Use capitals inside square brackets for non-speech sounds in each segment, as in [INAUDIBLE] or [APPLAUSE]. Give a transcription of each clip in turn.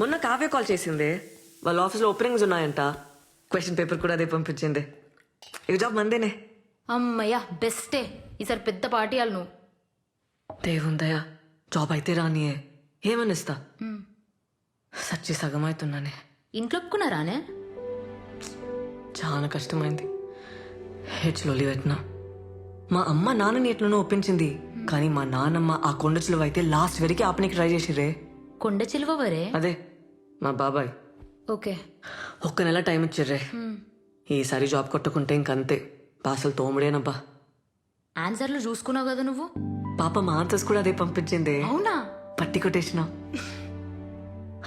మొన్న కావ్య కాల్ చేసిందే. వాళ్ళ ఆఫీస్లో ఓపెనింగ్స్ ఉన్నాయంట. క్వశ్చన్ పేపర్ కూడా అదే పంపించింది. ఈ జాబ్ మందేనే. అమ్మయ్యా బెస్టే ఈసారి పెద్ద పార్టీ వాళ్ళు నువ్వు. దేవుందయ్యా జాబ్ అయితే రానియే. ఏమనిస్తా? సచ్చి సగం అవుతున్నానే ఇంట్లో ఒప్పుకున్నారానే చాలా కష్టమైంది. హెడ్స్ లొలి పెట్టినా. మా అమ్మ నాన్నని ఎట్లనో ఒప్పించింది. కానీ మా నాన్నమ్మ ఆ కొండ చిలువ అయితే లాస్ట్ వరకు ఆపనికి ట్రై చేసిరే కొండ చిలువవరే? అదే మా బాబాయ్. ఓకే. ఒక్క నెల టైం ఇచ్చిర్రే. ఈసారి జాబ్ కొట్టుకుంటే ఇంకంతే. పాసలు తోముడేనబ్బా. ఆన్సర్లు చూసుకున్నావు కదా నువ్వు? పాప మా ఆన్సర్స్ కూడా అదే పంపించింది. అవునా? పట్టి కొట్టేసిన.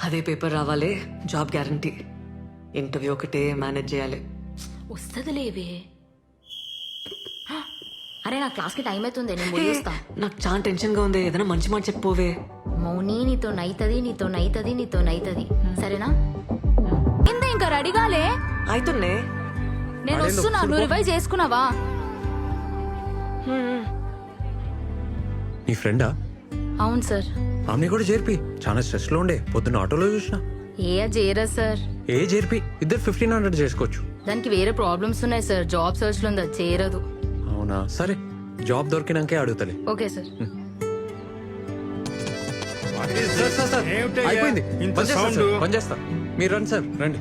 అదే పేపర్ రావాలి జాబ్ గ్యారంటీ. ఇంటర్వ్యూ ఒకటే మేనేజ్ చేయాలి. వస్తుంది లేవే అరే నా క్లాస్కి టైం అవుతుంది నేను నాకు చాలా టెన్షన్గా ఉంది ఏదైనా మంచి మాట చెప్పోవే మౌని నీతో నైతది నీతో నైతది నీతో నైతది. సరేనా? ఇంత ఇంకా రెడీగాలే అయితున్నే నేను వస్తున్నా నువ్వు రివైజ్ చేసుకున్నావా? నీ ఫ్రెండా అవును సార్ ఆమె కూడా చేర్పి చాలా స్ట్రెస్లో ఉండే. పొద్దున్న ఆటోలో చూసిన. ఏ చేయరా సార్ ఏ చేర్పి ఇద్దరు ఫిఫ్టీన్ హండ్రెడ్ చేసుకోవచ్చు. దానికి వేరే ప్రాబ్లమ్స్ ఉన్నాయి సార్ జాబ్ సర్చ్లో ఉంది? అది చేయరదు అవునా? సరే. జాబ్ దొరికినాకే అడుగుతలే. Okay sir sir, sir, sir, ఏమిటయ్యా? అయిపోయింది ఇంత పని చేస్తా, సౌండ్? సార్, పని చేస్తా మీరు రండి సార్ రండి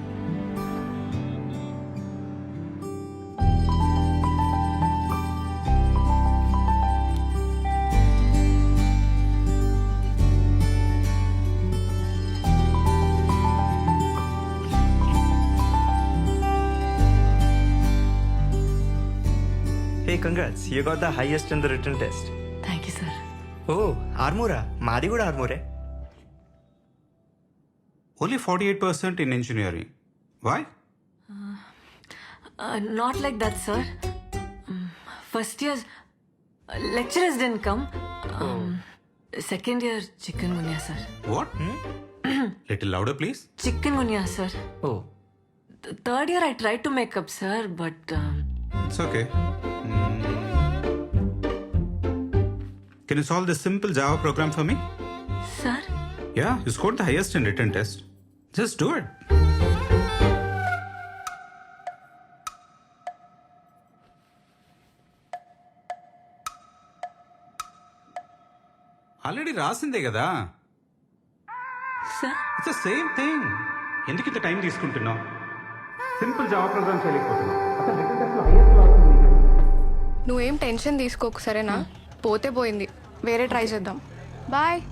Hey, congrats. You got the highest in the written test. Thank you sir Oh, ఆర్మూరా మాది కూడా ఆర్మూరే only 48% in engineering. Why? Uh, not like that, sir. Um, first year, uh, lecturers didn't come. Oh. Um, second year, chikungunya, sir. What? Hmm? [CLEARS THROAT] Little louder, please. Chikungunya, sir. Oh, Th- third year, I tried to make up, sir, but um, It's okay. Hmm. Can you solve this simple Java program for me? sir. Yeah, you scored the highest in written test. Just do it. Already రాసిందే కదా. It's same thing ఎందుకు ఇంత time తీసుకుంటున్నావు? Simple Java program చేయలేకపోతున్నావు. అసలు. నువ్వేం tension తీసుకోకు సరేనా? పోతే పోయింది. వేరే ట్రై చేద్దాం. బాయ్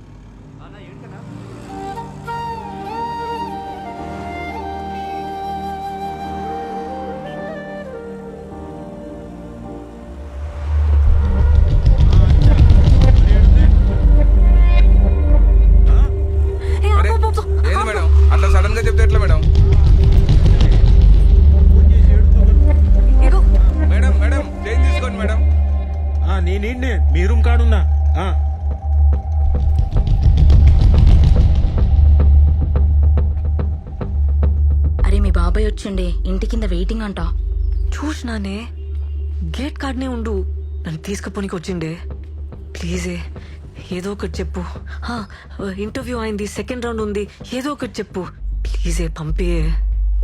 నేనే మీ రూమ్ కాడున్నా. ఆ, అరే మీ బాబాయ్ వచ్చిండే. ఇంటి కింద వెయిటింగ్ అంట. చూసినానే. గేట్ కార్డ్నే ఉండు. నన్ను తీసుకుపోనికి వచ్చిండే. ప్లీజే ఏదో ఒకటి చెప్పు. హా, ఇంటర్వ్యూ అయింది సెకండ్ రౌండ్ ఉంది. ఏదో ఒకటి చెప్పు. ప్లీజే పంపియే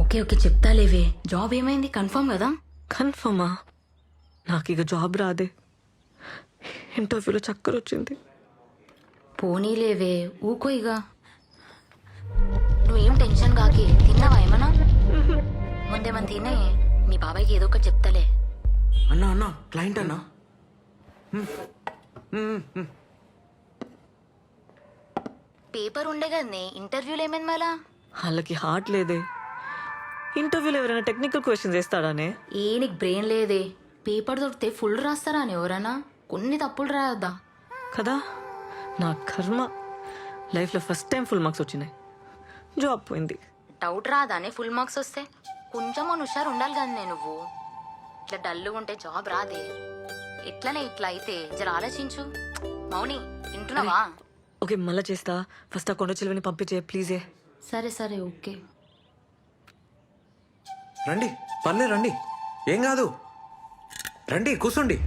ఓకే ఓకే చెప్తా లేవే. జాబ్ ఏమైంది? కన్ఫర్మ్ కదా? కన్ఫర్మా నాకు ఇక జాబ్ రాదే. ఇంటర్వ్యూలో చక్కర వచ్చింది పోనీ లేవే ఊకో ఇక నువ్వేం టెన్షన్ కాకి తిన్నావా ఏమన్నా? ముందేమన్నా తినే మీ బాబాయ్కి ఏదో ఒకటి చెప్తలే. అన్నా అన్నా క్లయింట్ అన్నా. పేపర్ ఉండే కదనే ఇంటర్వ్యూలు ఏమైంది మళ్ళా? వాళ్ళకి హార్ట్ లేదే. ఇంటర్వ్యూలో ఎవరైనా టెక్నికల్ క్వశ్చన్స్ వేస్తాడానే? ఏ నీకు బ్రెయిన్ లేదే. పేపర్ దొరికితే ఫుల్ రాస్తారా అని ఎవరన్నా? కొన్ని తప్పులు రాయొద్దా కదా? నా కర్మ. లైఫ్లో ఫస్ట్ టైం ఫుల్ మార్క్స్ వచ్చినాయి. జాబ్ పోయింది. డౌట్ రాదానే ఫుల్ మార్క్స్ వస్తే? కొంచెం హుషారు ఉండాలి కదా నేను నువ్వు. ఇట్లా డల్గా ఉంటే జాబ్ రాదే. ఎట్లనే ఇట్లా అయితే? జర ఆలోచించు. మౌని వింటున్నావా? ఓకే మళ్ళా చేస్తా. ఫస్ట్ ఆ కొండ చిలువని పంపించే ప్లీజే సరే సరే ఓకే. రండి పర్లే రండి. ఏం కాదు. రండి కూర్చోండి.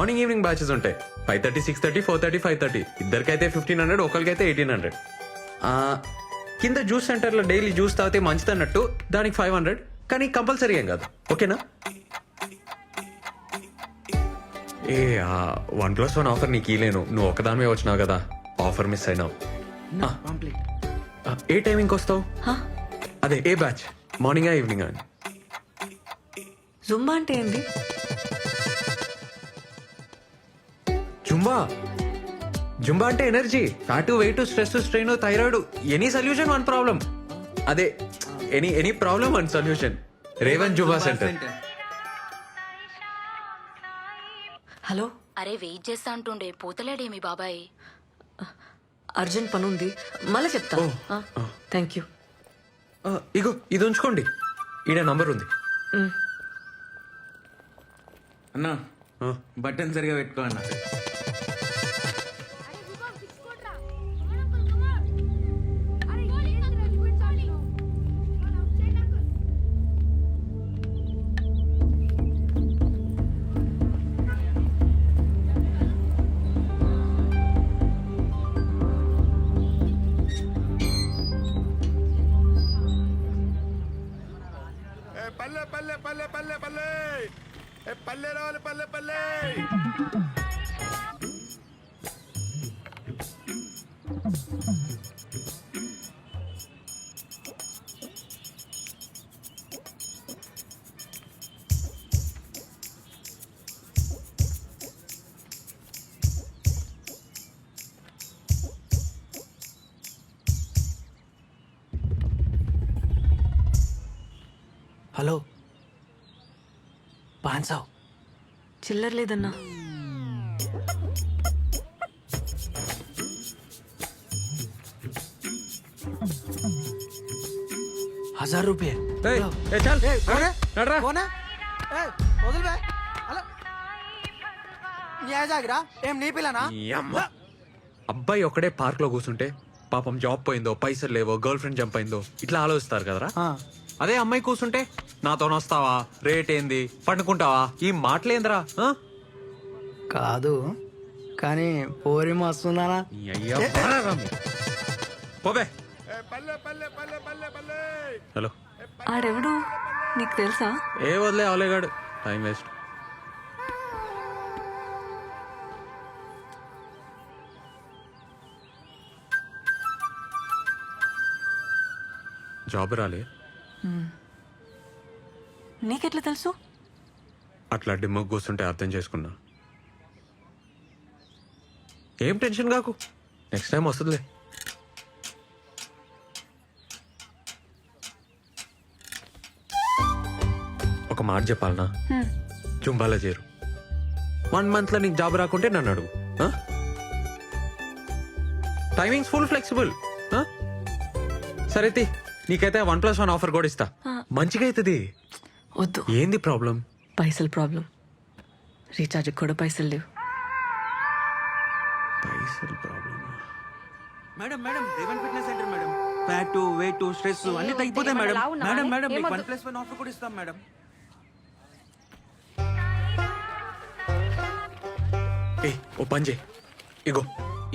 మార్నింగ్ ఈవినింగ్ బ్యాచెస్ ఉంటాయి. Five thirty six thirty four thirty five thirty ఇద్దరికైతే fifteen hundred ఒకరికైతే ఎయిటీన్ హండ్రెడ్ కింద జ్యూస్ సెంటర్లో డైలీ జ్యూస్ తాగితే మంచిది అన్నట్టు దానికి ఫైవ్ హండ్రెడ్ కానీ కంపల్సరీ ఏం కాదు. ఓకేనా? ఏ వన్ ప్లస్ వన్ ఆఫర్ నీకు ఇలేను నువ్వు ఒకదానివే వచ్చినావు కదా. ఆఫర్ మిస్ అయినావు. ఏ టైమింగ్కి వస్తావు? అదే ఏ బ్యాచ్ మార్నింగా ఈవినింగ్ అని జుంబా అంటే ఏంది? జుంబా. జుంబా అంటే energy. Fat weight stress strain thyroid. Any solution one problem అదే any any problem one solution. Revan Zumba center. Hello? అరే వెయిట్ చేస్తా అంటుండే. పోతలేడే మీ బాబాయ్. అర్జెంట్ పని ఉంది మళ్ళీ చెప్తా. Thank you. ఇగో ఇది ఉంచుకోండి. ఈడ నంబర్ ఉంది. అన్నా బటన్ సరిగా పెట్టుకో అన్న. పల్లె పల్లె పల్లె పల్లె పల్లె. పల్లె రావాలి పల్లె పల్లె. హలో. పాన్సావ్. చిల్లర లేదన్నా. హజార్ రూపాయ. ఏం నీ పిల్లనా? అబ్బాయి ఒకడే పార్క్లో కూర్చుంటే పాపం జాబ్ పోయిందో పైసలు లేవో గర్ల్ ఫ్రెండ్ జంప్ అయిందో ఇట్లా ఆలోచిస్తారు కదరా? అదే అమ్మాయి కూర్చుంటే నాతో వస్తావా రేట్ ఏంది పండుకుంటావా? ఈ మాటలేందిరా ఆ? కాదు కానీ పోరి మస్తున్నానా ఈ అయ్యా బారారా మీరు. పోబే. ఏ పల్లె పల్లె పల్లె పల్లె పల్లె. హలో. ఆడెవడు? నీకు తెలుసా? ఏ వదిలే అవలేగాడు. Time waste. జాబ్ రాలే? నీకెట్లా తెలుసు? అట్లా డిమ్మకు కూర్చుంటే అర్థం చేసుకున్నా. ఏం టెన్షన్ కాకు? నెక్స్ట్ టైం వస్తుందిలే. ఒక మాట చెప్పాలనా? జుంబాలో చేరు. వన్ మంత్లో నీకు జాబ్ రాకుంటే నన్ను అడుగు. టైమింగ్స్ ఫుల్ ఫ్లెక్సిబుల్ సరే తీ, నీకైతే వన్ ప్లస్ వన్ ఆఫర్ కూడా ఇస్తా. మంచిగా అవుతుంది వద్దు. ఏంది ప్రాబ్లం? పైసలు ప్రాబ్లం. రీఛార్జ్ కూడా పైసలు లేవు. పైసలు problem madam madam Revan fitness center madam. Fat weight stress అన్ని తగ్గిపోతాయి మేడం. మేడం మేడం మీకు వన్ ప్లస్ వన్ ఆఫర్ కూడా ఇస్తాం మేడం. ఏ ఓ చేయి. ఇగో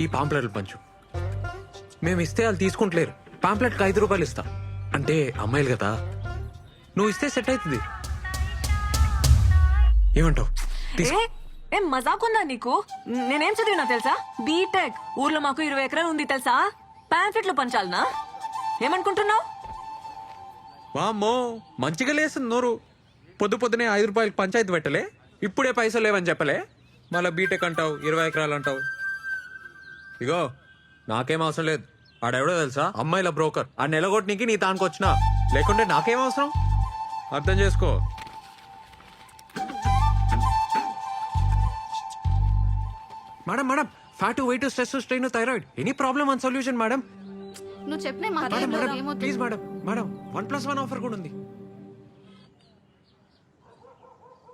ఈ పాంప్లెట్లు పంచు. మేము ఇస్తే వాళ్ళు తీసుకుంటలేరు. పాంప్లెట్కి ఐదు రూపాయలు ఇస్తా. అంటే అమ్మాయిలు కదా. నువ్వు ఇస్తే సెట్ అవుతుంది. ఏమంటావు? తీసుకో. ఏ మజాకుందా నీకు? నేనేం చదివినా తెలుసా? బీటెక్ ఊర్లో మాకు ఇరవై ఎకరాలు ఉంది తెలుసా? పాంఫెట్లు పంచాలనా? ఏమనుకుంటున్నావు? వామ్మో మంచిగా లేస్తుంది నోరు. పొద్దు పొద్దునే ఐదు రూపాయలకి పంచాయతీ పెట్టలే. ఇప్పుడే పైసలు లేవని చెప్పలే. మళ్ళీ బీటెక్ అంటావు ఇరవై ఎకరాలు అంటావు. ఇగో నాకేం అవసరం లేదు. ఆడెవడో తెలుసా? అమ్మాయిల బ్రోకర్. ఆ నెలగొట్టనికి నీ తానికి వచ్చినా లేకుంటే నాకేం అవసరం? అర్థం చేసుకో. Madam madam fat weight stress strain thyroid. Any problem and solution madam. నువ్వు చెప్పిన please madam. Madam one plus one offer కూడా ఉంది.